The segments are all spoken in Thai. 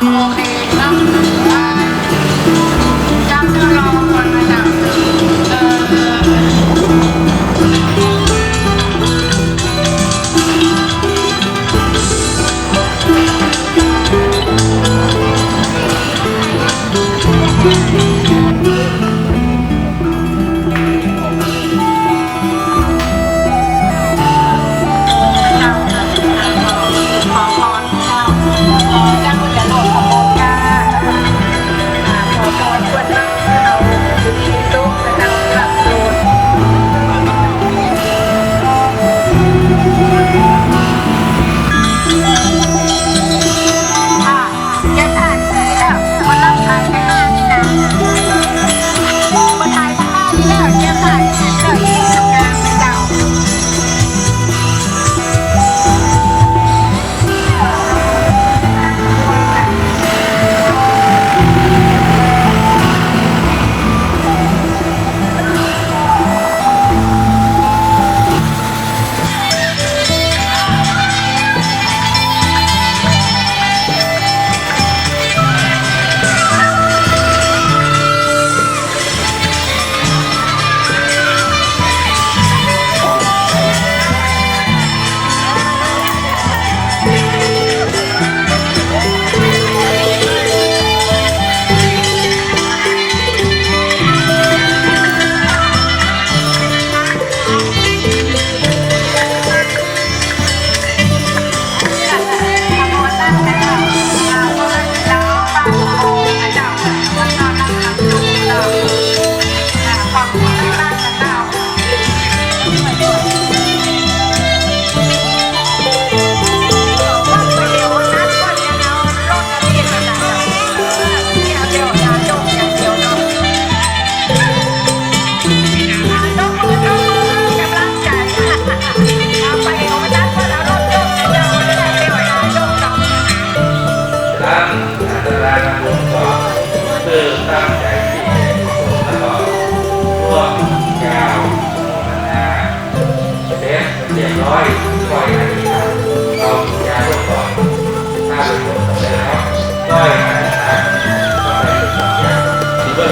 โอเคครับ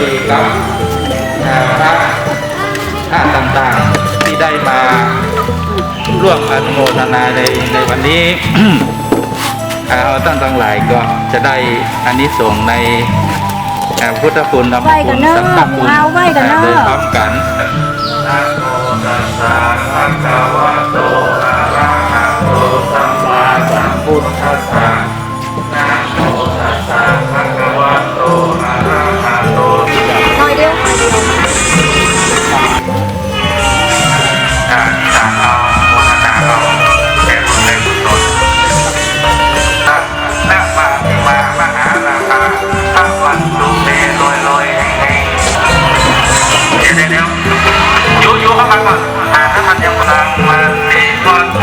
มีกับพระธาตุต่างๆที่ได้มาร่วมอนุโมทนาในในวันนี้เอาท่านทั้งหลายก็จะได้อันนี้ส่งในพุทธคุณธรรคุณสังฆคุณโดยพร้อมกันนะโมตัสสะภะคะวโตอะระหะโตสัมมาสัมพุทธัสสะ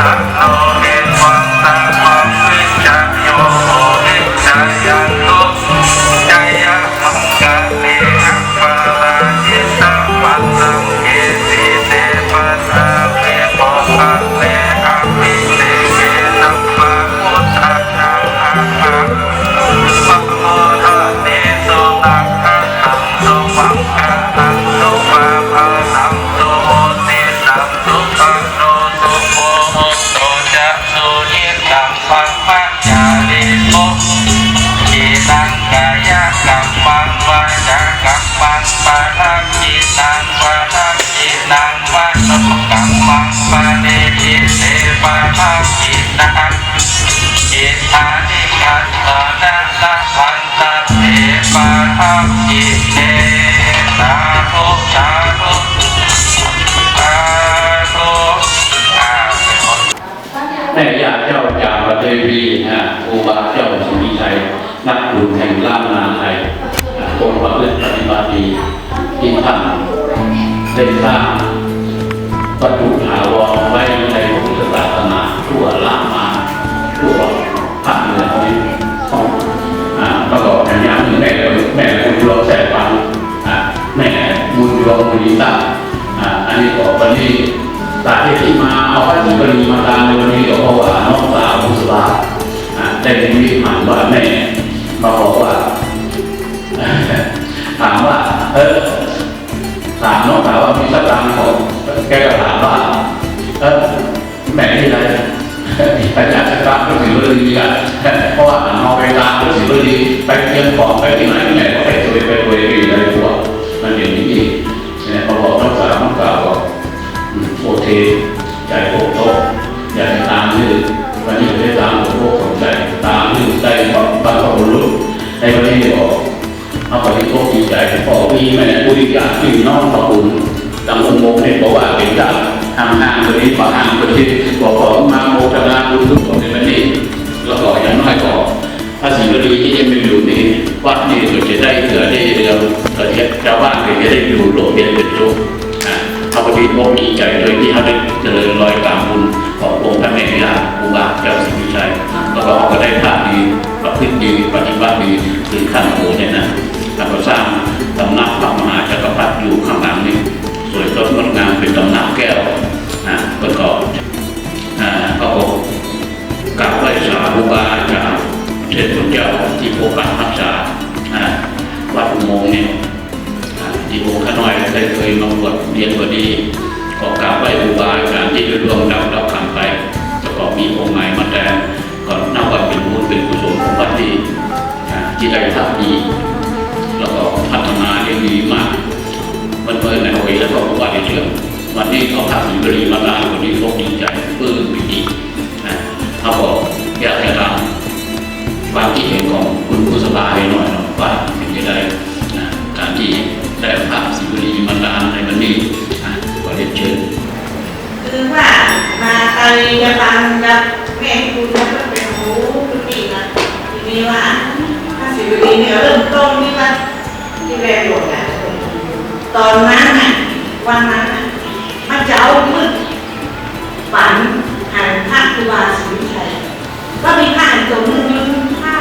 Hello. แม่ยาเจ้าจาประเทวีนะโอบาเจ้าสุนิชัย นักบุญแห่งล้านนาไทยคนประพฤติปฏิบัติดีที่ท่านได้สร้างวัตถาวรไว้ในพุทธศาสนาทั่วล่ามาทั่วภาคเหนือนี้ของประกอบกันอย่างแม่แม่บุญโยมแสนฟังแม่บุญโยมบุญตาอันนี้ต่อไปนี้ ตาที่ที่มาเอาพระจีบรีมาตามในวันนี้ก็เพราะว่าน้องสาวผู้สบายได้ยินวิมานว่าแม่มาบอกว่า ถามว่าเออถามน้องสาวว่ามีสตางค์ของ ตังองโมเนี่ยบอกว่าเป็นจากทางห้างตัวนี้ฝากห้างตัวนี้บอกขอมาโมทนาบุญทุกคนในวันนี้แล้วก็อย่างน้อยก็ภาษีบดีที่ยังม่อยู่นี่วัดนี่ก็จะได้เหลือได้เรือประเทศชาวบ้านก็จะได้อยู่โรงเรียนเป็นจุกอ่าเอาพอดีผมดีใจเลยที่เขาได้เจริญรอยตามบุญขององค์พระแม่ย่าอุบาเจ้าสิริชัยแล้วก็เขาก็ได้ภาพดีประพฤติดีปฏิบัติดีถึงขั้นโอ้เนี่ยนะแล้วก็สร้างตำนักพระมหา เป็นตำหนักแก้วนะแล้วก็อ่าก็กราบไหว้สาธุบาอาจารย์เช่นพเจ้าที่ปกปักรักษาวัดอุโมงเนี่ยที่องค์ข้าน้อยได้เคยมาบวชเรียนพอดีก็กราบไหว้ครูบาอาจารย์ที่ได้ร่วมดับรับคำไปแล้วก็มีองค์ใหม่มาแทนก็นับว่าเป็นบุญเป็นกุศลของวัดที่ที่ได้ทำดีแล้วก็พัฒนาได้ดีมาก เมื่อในวัยแล้วก็ประวันเชื่อวันนี้เขาพาสิบริมาล้วันนี้เขาดีใจปลื้มปิตินะเขาบอกอยากให้ทำความคิดเห็นของคุณผู้สบายหน่อยนะว่าเป็นยังไงนะการที่ได้ภาพ อนนั้นวันนั้นน่ะมันจะเอามืดฝันอ่านภาคครูบาศรีวิชัยว่ามีผ้าอันตรงนึงยืนผ้า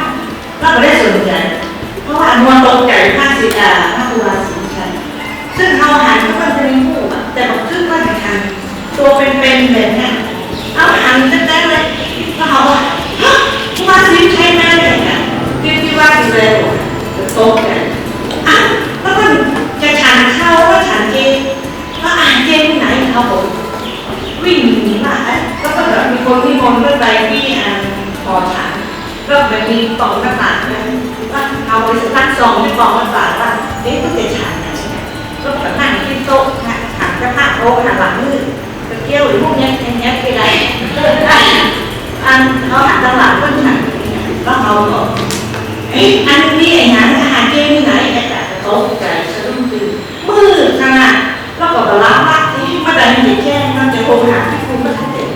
แล้วก็ได้สนใจเพราะว่ามัวตกใจผ้าสีดาผ้าครูบาศรีวิชัยซึ่งเขาหันเขาก็เป็นผู้แต่บอกซึ่งว่าจะหันตัวเป็นๆเลยเนี่ยเอาหันแท้ๆเลยแล้วเขาบอกฮะผู้ว่าซีใช่ไหมเลยเนี่ยที่ที่ว่าดูแลผมจะโต๊ะเนี่ยอะแล้วก็จะฉันเข้าว่าฉันเจแล้วอ่านเจที่ไหนเขาบอกวิ่งหนีมาเอ๊ะแล้วก็แบบมีคนที่มนต์ก็ไปที่อ่ อฉันก็แบบมีกองหน้าต่างนะเอาไปตั้งซองในกล่องหน้าต่างว่าเอ๊ะต้องจะฉันไหนก็แบบนั่งที่โต๊ะนะหันกระทะโต๊ะหันหลังมือตะเกียวหรือพวกนี้อย่างเงี้ยไปไรอันเขาหันตลาดก็หันแล้วเขาบอกเอ้ยอันนี้ไอ้งานอาหารเจนี่ไหนไอ้แต่โต๊ะใจสะดุ้งตื่นมือขนาดแล้วก็บรับว่าที่มาดันหยิบแจ้งมันจะโทรหาที่คุณก็ทันเด็ก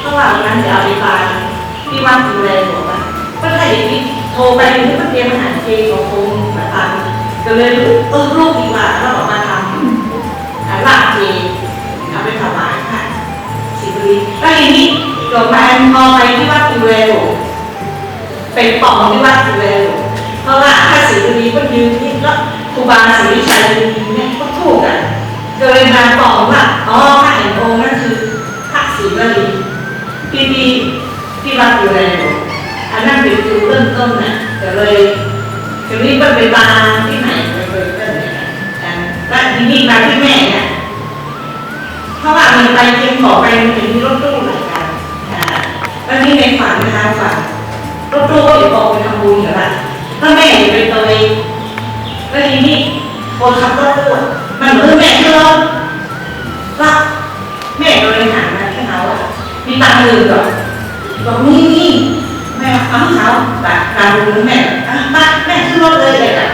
เพราะว่าวันจะเอาไปบาน ที่วัดดูแลบอกว่าก็ถ้าอย่างนี้โทรไปที่มันเตรียมอาหารเจของคุณมาทำก็เลยรู้เออลูกดีกว่าแล้วออกมาทำอาลาเจเอาไปถวายค่ะสิบรีก็อย่างนี้หลวงพ่อพอไปที่วัดอิเวลเป็นปองที่วัดอิเวลเพราะว่าถ้าสิบรีก็ยืนนี่ก็ครูบาศรีวิชัยยืนเนี่ยก็ถูกกันก็เลยมาปองว่าอ๋อพระเห็นองค์นั่นคือพระศรีวลี ที่ที่ที่วัดอิเวลอันนั้นเป็นจุดเริ่มต้นน่ะก็เลยทีนี้ก็ไปบานที่ไหนไปเปิดเรื่องเนี่ยกันและทีนี้มาที่แม่เนี่ยเพราะว่ามีไปเชียงของไปถึงรถตู้หลายคันอ่าแล้วนี่ในฝันนะคะฝันรถตู้ก็อยู่บอกไปทำบุญกันละแล้วแม่อยู่เป็นตัวเองแล้วทีนี้คนขับรถตู้มันเหมือนแม่เธอว่าแม่ก็เลยหันมาที่เขาอะมีตังค์เลยก่อนบอกนี่นี่แม่ เอาให้าแต่กาดูแม่อะมาแม่ขึ้นรถเลยเลยอะ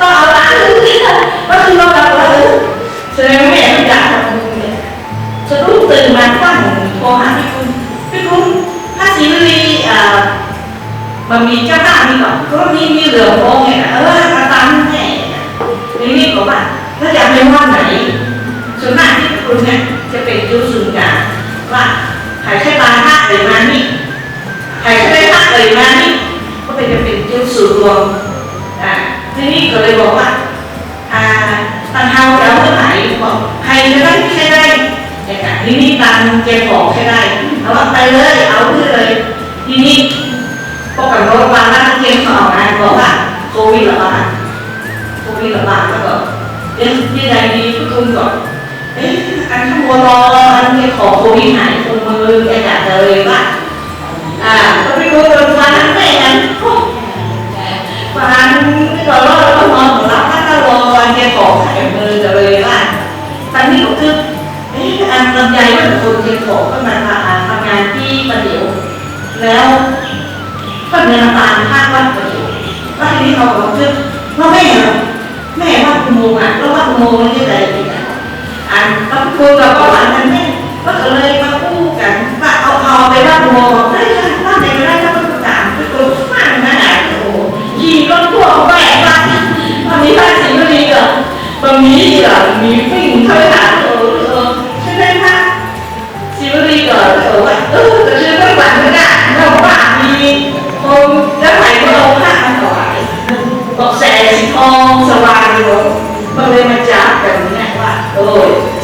ต้องเอาล้านก็คือเราแบบว่าแสดงว่าแม่ไม่อยากทำบุญเนี่ยจะรู้ตื่นมาตั้งโทรหาพี่คุณพี่คุณถ้าศรีวลีอ่ามันมีเจ้าหน้ามีก่อนก็มีมีเหลือโค้งเนี่ยเออมาตามแม่นี่นี่บอกว่าถ้าอยากไปว่าไหนส่วนมากที่คุณเนี่ยจะเป็นยุสุนกาว่าหายใช้บาท่าเอ่ยมานี่หายใช้ เอ่ยมานี่ก็เป็นจะเป็นยุสุรวมอ่าทีนี้ก็เลยบอกว่าอ่าตันเฮาแล้วเมื่อไหร่บอกใครจะได้ใช้ได้อย่างนั้นทีนี้ตันเก็บองใช้ได้เอาว่าไปเลยเอาเลยทีนี้พวกกับรถมาแล้วเก็บของนะบอกว่าโควิดระบาดโควิดระบาดแล้วก็เอ๊ะที่ใดดีทุกคนก่อนเอ๊ะอันข้างบนรออันเก็บของโควิดหายคงมือแกอยากจะเลยว่า อ่าก็ไม่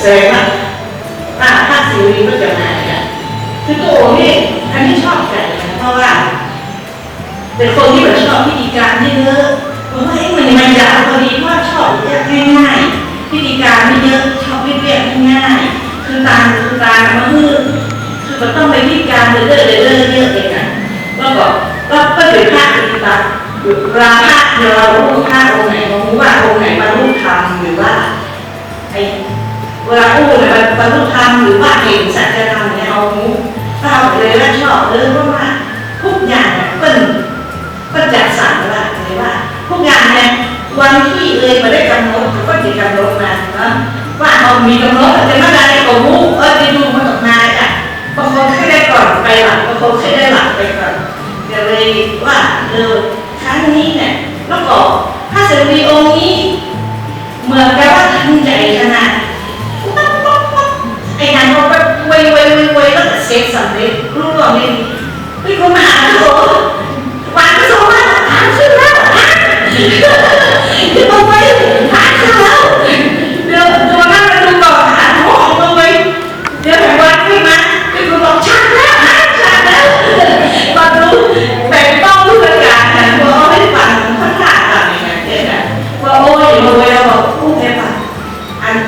แสงอะอะถ้าสิวรีก็จะมาเนี่ยคือตัวโอนี่อันนี้ชอบใจนะเพราะว่า เป็นคนที่แบบชอบพิธีการเยอะๆผมว่าเอ๊ะมันมันยาวพอดีเพราะว่าชอบเรียกง่ายๆพิธีการไม่เยอะชอบเรียบๆง่ายๆคือตาคือตามันคือคือมันต้องไปพิธีการเรื่อยๆเรื่อยๆเยอะเองนะแล้วก็ก็ก็เดี๋ยวพระปฏิบัติเวลาพระเดี๋ยวเรารู้พระองค์ไหนเรารู้ว่าองค์ไหนบรรลุธรรมหรือว่าไอ เวลาพูดเนี่ยบรรลุธรรมหรือว่าเห็นสัจธรรมเนี่ยเอารู้เราเลยแล้วชอบเลยเพราะว่าทุกอย่างเนี่ยเป็นก็จัดสรรว่าอะไรว่าทุกอย่างเนี่ยวันที่เอ่ยมาได้กำหนดก็จะกำหนดมาเนะว่าเรามีกำหนดแต่ไม่ได้ก็รู้เออจะดูมันออกมาอะบางคนเคยได้ก่อนไปหลังบางคนเคยได้หลังไปก่อนก็เลยว่าเออครั้งนี้เนี่ยแล้วก็พระเสรีองค์นี้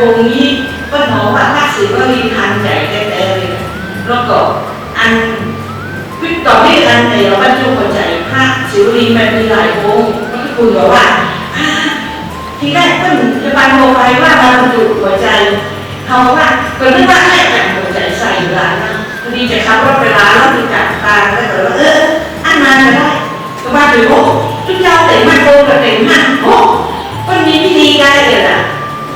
อันโกงนี้ก็หนอว่าถ้าสือว่ามีทันใหญ่แต่เลยแล้วก็อันวิต่อที่อันในเราบรรจุหัวใจพระศิวลีมันมีหลายองค์ก็คือคุณบอกว่าทีแรกก็จะบันโมไปว่าบรรจุหัวใจเขาว่าเป็นนึกว่าแค่แต่งหัวใจใส่อยู่ร้านนะพอดีจะขับรถไปร้านแล้วมีจัดตาแล้วก็ว่าเอออันมาจะได้ก็มาถึงโอ้ทุกเจ้าเต็มมันโกงกับเต็มมันโอ้มันมีพิธีการเลยอะ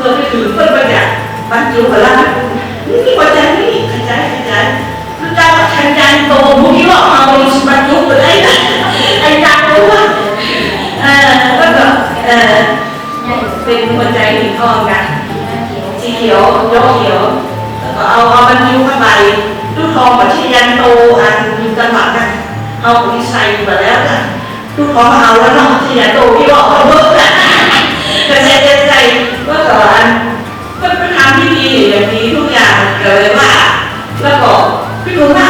พื่อไปถึงเพื่อประจักษ์บรรจุหัวใจนี่หัวใจนี่ขจายขจาย kita akan jantung mungkin lah mau sebab tu berai ai jantung lah เออแล้วก็เออเป็นหัวใจหินทองกันสีเขียวยกเขียวแล้วก็เอาเอาบรรจุเข้าไปลูกทองกับชิยันโตอันมีจังหวะกันเอาที่ใส่มาแล้วกันลูกทองเอาแล้วเนาะชิยันโตที่บอกเขาเบิกกันแต่ใส่ใจ ก็สอนก็ทำที่ดีอย่างนี้ทุกอย่างเลยว่าแล้วก็พี่คุณว่า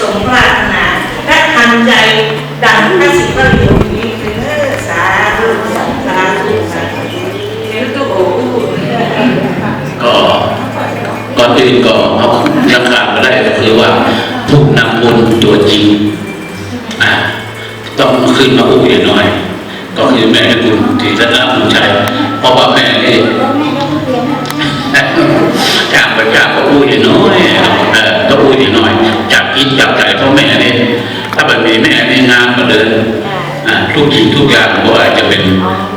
สมปรารถนาและทำใจดังพระศิวลีองค์นี้คือสาธุสาธุสาธุเดี๋ยวตู้โอ้ก็ก่อนอื่นก็เอายังขาดไม่ได้ก็คือว่าผู้นำบุญตัวจริงอ่าต้องขึ้นมาพูดอย่างน้อย ก็คือแม่บุญที่จะรับบุญชัยเพราะว่าแม่นี่จ้างไปจ้างก็พูดอย่างน้อยเออก็พูดอย่างน้อย คิดจากใจเพราะแม่นี่ถ้าแบบมีแม่ในงานก็เดินอ่าทุกสิ่งทุกอย่างก็อาจจะเป็น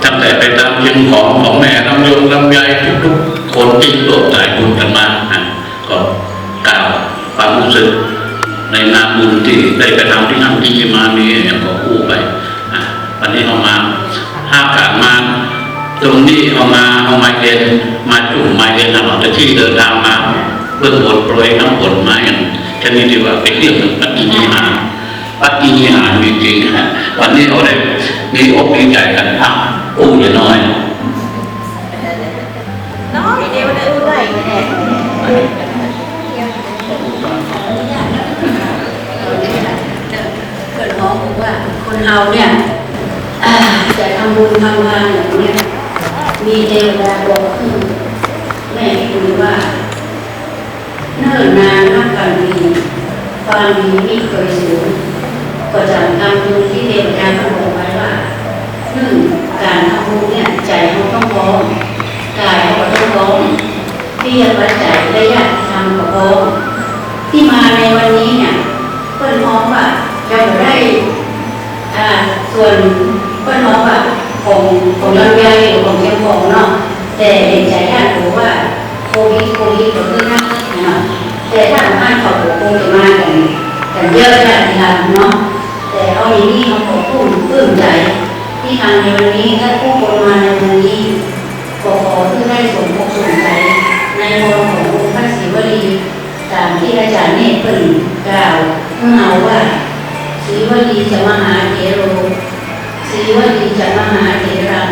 ตั้งแต่ไปตามยิมของของแม่ลำยงลำไยทุกๆคนที่ร่วมสายบุญกันมาอะก็กล่าวความรู้สึกในงานบุญที่ได้ไปทำที่นั่นที่นี่มามีอย่างก็คู่ไปอะวันนี้เอามาห้าการมาตรงนี้เอามาเอามาเรียนมาจุ่มมาเรียนตลอดแต่ที่เดินทางมาเพื่อบทโปรยน้ำฝนมาอย่าง ชนิดที่ว่าเป็นเรื่องปัจจิหารปัจจิหารจริงๆฮะวันนี้เอาได้มีอกมีใจกันอะอู้ยน้อยน้องเดี๋ยวได้ด้วยแน่เกิดน้องบอกว่าคนเราเนี่ยจะทำบุญทำงานอย่างเนี้ยมีเทวดาบอกขึ้นแม่คุยว่า เนิ่นนานนักการดีค วามดีไม่เคยสูญก็จำคำพูดที่เทวดาเขาบอกไว้ว่าหนึ่งการทำบุญเนี่ยใจเราต้องร้อมกายเราต้องร้อมที่จะปัจจัยะญาติธรรมก็พร้อมที่มาในวันนี้เนี่ยเพื่อนมองว่าจะได้อ่าส่วนเพื่อนมองว่าของของลำไยหรือของเชียงของเนาะแต่เด็กใจญาติบอกว่าโควิดโควิดก็คือหนักนะ แต่ถ้าบ้านเขาคงจะมากันกันเยอะแยะทีหลังเนาะแต่เอาอย่างนี้เขาขอพูดปลื้มใจ ที่ทำในวันนี้และผู้คนมาในวันนี้ขอขอที่ได้สมภพสมใจในมรขององค์พระศิวลีตามที่อาจารย์เนตรเปิ่นกล่าวเมื่อเอาว่าศรีวลีจะมหาเถโรศรีวลีจะมหาเถรัง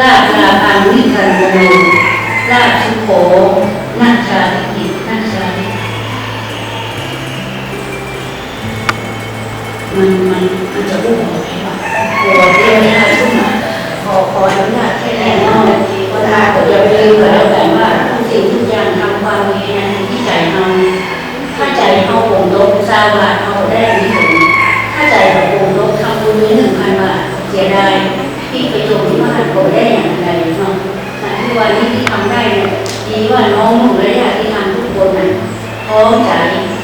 ลาภลาพังนิคันโมราภชุโขนัชชาลิ หัวเรียนไม่ได้ทุกมาขอขออนุญาตแค่แน่นอนว่าถ้าเกิดอย่าไปลืมก็แล้วกันว่าทุกสิ่งทุกอย่างทำความดีในที่ใจเราถ้าใจเขาโงโลกสร้างบาเขาได้มีผลถ้าใจเราโงโลกทำบุญไว้หนึ่งพันบาทเสียดายที่ไปจบที่มหาโกได้อย่างไรเนาะแต่ที่วันนี้ที่ทำได้เนี่ยดีว่าน้องหนูและญาติทำทุกคนนะพร้อมใจ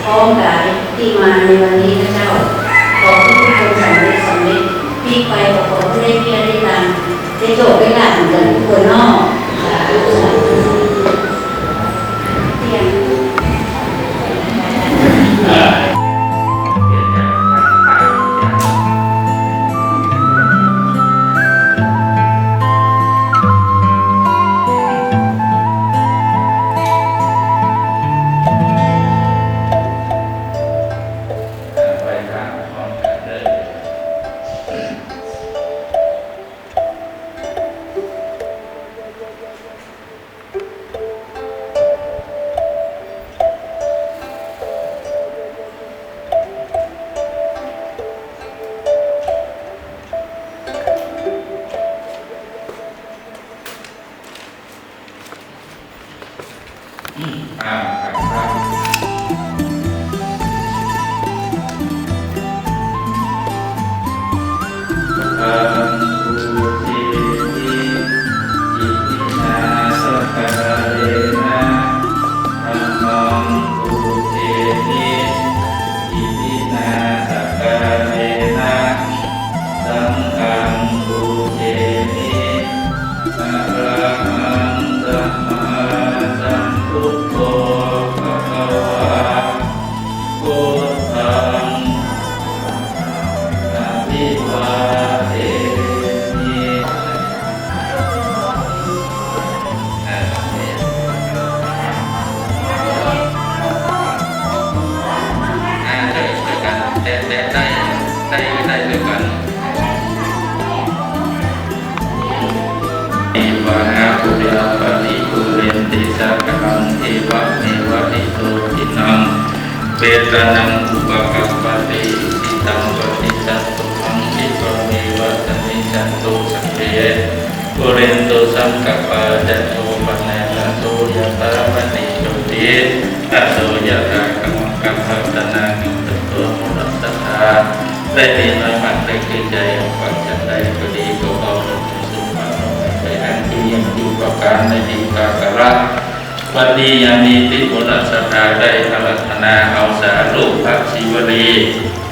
พร้อมกายที่มาในวันนี้นะเจ้า ที่ไปบอขอให้ได้เพียรได้ตามได้โจทย์ได้หลานกันคนนอกสาธุ อ่า ได้ได้ด้วยกันอิวะนะปุริยปฏิปุเรนติสักขังเทวะเมวะติโตทินังเวทนังอุปกัปปติสิตังปฏิจัตตุขังคิปะเมวะสมิจันตุสัพเพปุเรนตุสังกปปะจัตโตปะเนนะโตยะตามณิโชติอะโตยะตากรรมกัปปะตนาคิตโตมุนัสสะ ได้ดีน้อยมากได้คือใจฟังจันได้ก็ดีก็เอาสุขภาพไปอันที่ยังอยู่กับการในดีกากระวันนี้ยังมีติบุญศรัทธาได้อารัธนาเอาสาลูกพระศิวลี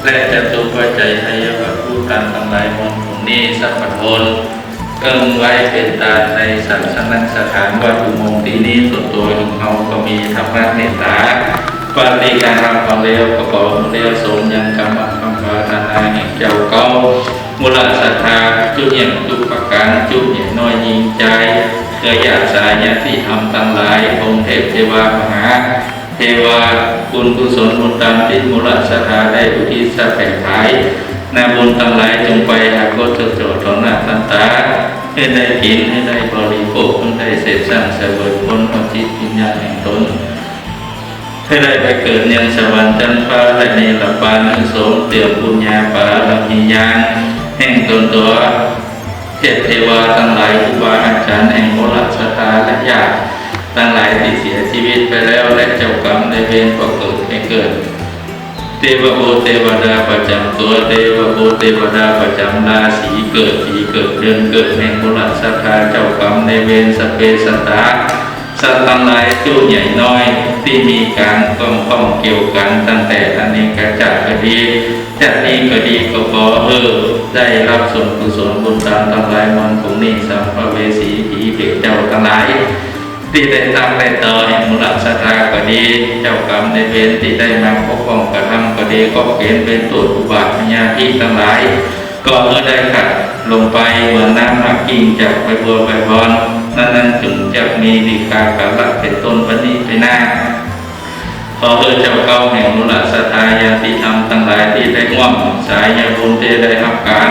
และจะตุปัจจัยทายวัตถุการทั้งหลายมนต์ผลนี้สัพพทนเกิงไว้เป็นตาในสัมสนักสถานวัดอุโมงค์ที่นี้ส่วนตัวของเขาก็มีธรรมะเมตตาปฏิการทำความเร็วประกอบเร็วสมยังกรรม คำวาทนาแห่งเจ้าเก้ามูลศรัทธาจุเหี่ยงจุปการจุเหี่ยงน้อยยิงใจเคยอยากสายญาติธรรมทั้งหลาย องค์เทพเทวามหา เทวาคุณกุศลบุญตามที่มูลศรัทธาได้อุทิศสแผ่ขายนาบุญทั้งหลายจงไปหากโจทย์โจทย์ของนาสันตาให้ได้กินให้ได้บริโภคให้ได้เสพสร้างเสวยผลของจิตวิญญาณแห่งตน ให้ได้ไปเกิดยังสวรรค์จันทราและในหลับปานสมเตี่ยวปุญญาปาลมียานแห่งตนตัวเทพเทวาทั้งหลายครูบาอาจารย์แห่งโมลสตาและญาติทั้งหลายที่เสียชีวิตไปแล้วและเจ้ากรรมในเวรก็เกิดให้เกิด เทวโอเทวดาประจำตัวเทวโอเทวดาประจำราศีเกิดปีเกิดเดือนเกิดแห่งโมลสตาเจ้ากรรมในเวรสเปสตา สัตว์ทั้งหลายจูใหญ่น้อย ที่มีการก้องข้องเกี่ยวกันตั้งแต่อเนนี้กจักรก็ดีจะดีก็ดีก็ขอเออได้รับส่วนกุศลบุญตามทั้งหลายมันคงนี้สัมภเวสีผีเด็กเจ้าทั้งหลายที่ได้ทำได้ต่อแห่งมุลสตาก็ดี เจ้ากรรมในเวรที่ได้มาปกป้องกระทำก็ดีก็เกณฑ์เป็นตัวอุบาทพญาธิทั้งหลาย ก็เมื่อได้ขัดลงไปเหมือนน้ำหมักกิ่งจากใบบัวใบบอนนั้นนั้นจึงจะมีดีกากาลักเป็นต้นวันนี้ไปหน้าขอเพื่อเจ้าเก้าแห่งมุลสทายาติธรรมทั้งหลายที่ได้ง่วมสายยาบุญเตได้รับการ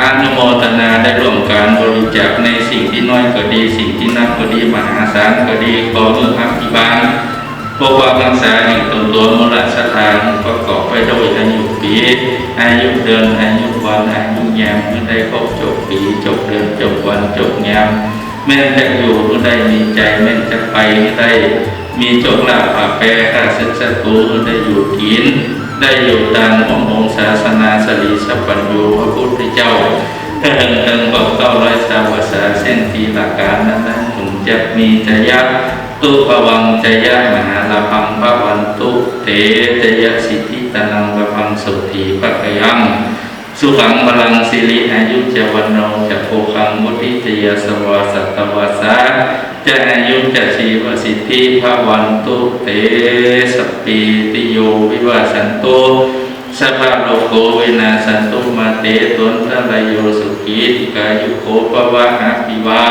อานุโมทนาได้ร่วมการบริจาคในสิ่งที่น้อยก็ดี สิ่งที่นักก็ดีมหาศาลก็ดีขอเมื่ออภิบาล พวกว่ารักษาแห่งตนตัวมุลสถานประกอบไปด้วยอายุปี อายุเดือนอายุวันอายุยามเมื่อได้ครบจบปีจบเดือนจบวันจบยามแม่นจะอยู่ก็ได้มีใจแม่นจะไปก็ได้มีโชคลาภผ่าแปรข้าศึกศัตรูก็ได้อยู่กิน ได้อยู่ตามขององค์ศาสนาสรีสัพพัญญูพระพุทธเจ้าถ้าเฮงเฮงบอกเก้าร้อยสาวาสาเส้นทีหลักการนั้นนั้นถึงจะมีจยัก ตุภวังจยะมหาลาพังพระวันตุเตตยสิทธิตนังพระพังสุธีพระกยังสุขังพลังสิริอายุจวันโนจะโพคังมุติจยสวาสัตวาสาจะอายุจะชีวสิทธิภวันตุเตสปีติโยวิวาสันตุสัพพะโลกโกวินาสันตุมาเตตุนทะลายโยสุขีติกายุโกปวะหะปิวา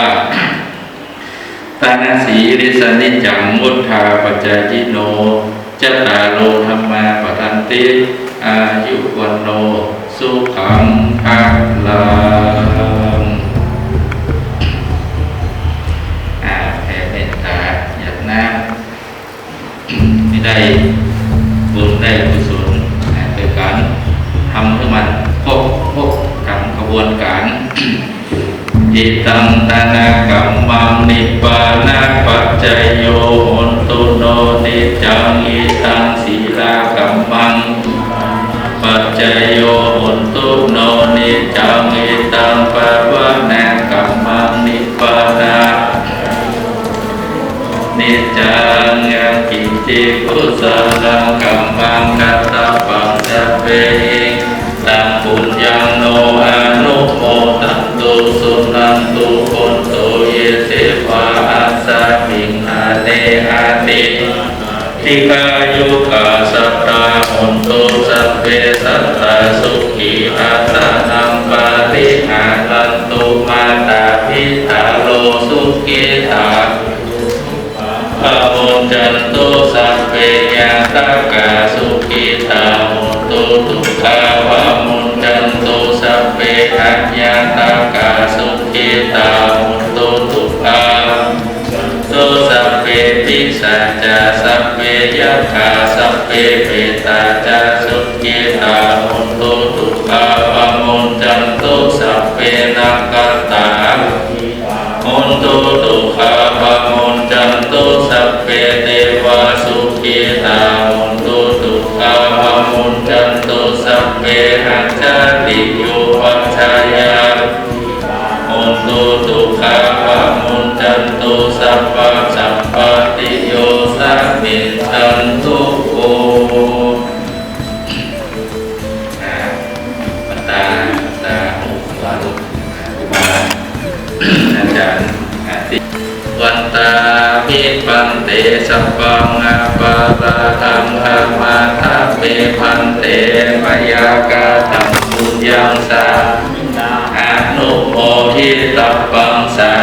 ตานาสีริสนิจังมุทธาปัจจายิโนจตาโลธรรมาปทันติอายุวันโน สุขังภาลังอาแผ่เมตตาหยัดน้ำไม่ได้บุญได้กุศลนะโดยการทำให้มันครบครบตามกระบวนการ อิตังตนากรรมังนิพพานาปัจจยโยโหนตุโนนิจังอิตังศีลากรรมังปัจจยโยโหนตุโนนิจังอิตังปะวะนากรรมังนิพพานานิจังยังกิจจิกุสลังกรรมังกัตตะปังจะเวหิตังปุญญังโนอนุโมตันตุ สุนันตุคนโตเยเสวะอาสามิงอาเนอาติทิกายุกาสัตตาหุนโตสัพเพสัตตาสุขีอาตานังปาริหารันตุมาตาพิตาโลสุขีตาพระมุจันโตสัพเพยาตากาสุขิตามุนโตุทุกขาพระมุจันโต เพัญญาตากาสุขิตามุนตุทุกขาตุสัพเพปิสัจจะสัพเพยัคาสัพเพเปตาจาสุขิตามุนตุตุกขา สัพพะสัพพติโยสัพพิสันตุโกปัตตาปัตตาโอวาลุอุมาอาจารย์อาติวันตาภิปันเตสัพพังอาปาตาธรรมมาทัพเปพันเตมยากาตัมมุญยังสาอนุโมทิตัปปังสา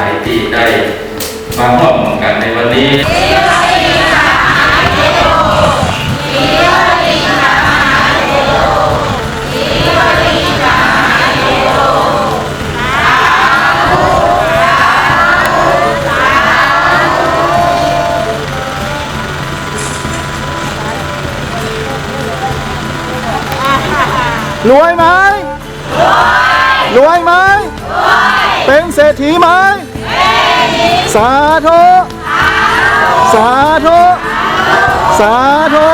ายที่ได้มาร่วมกันในวันนี้รวยไหมรวยรวยไหมรวยเป็นเศรษฐีไหม สาธุสาธุสาธุ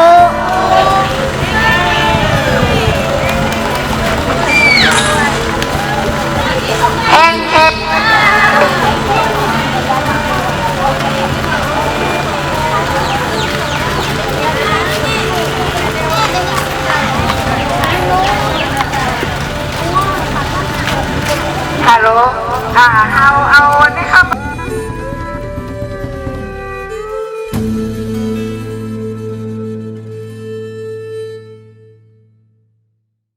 ฮัลโหลเอาเอา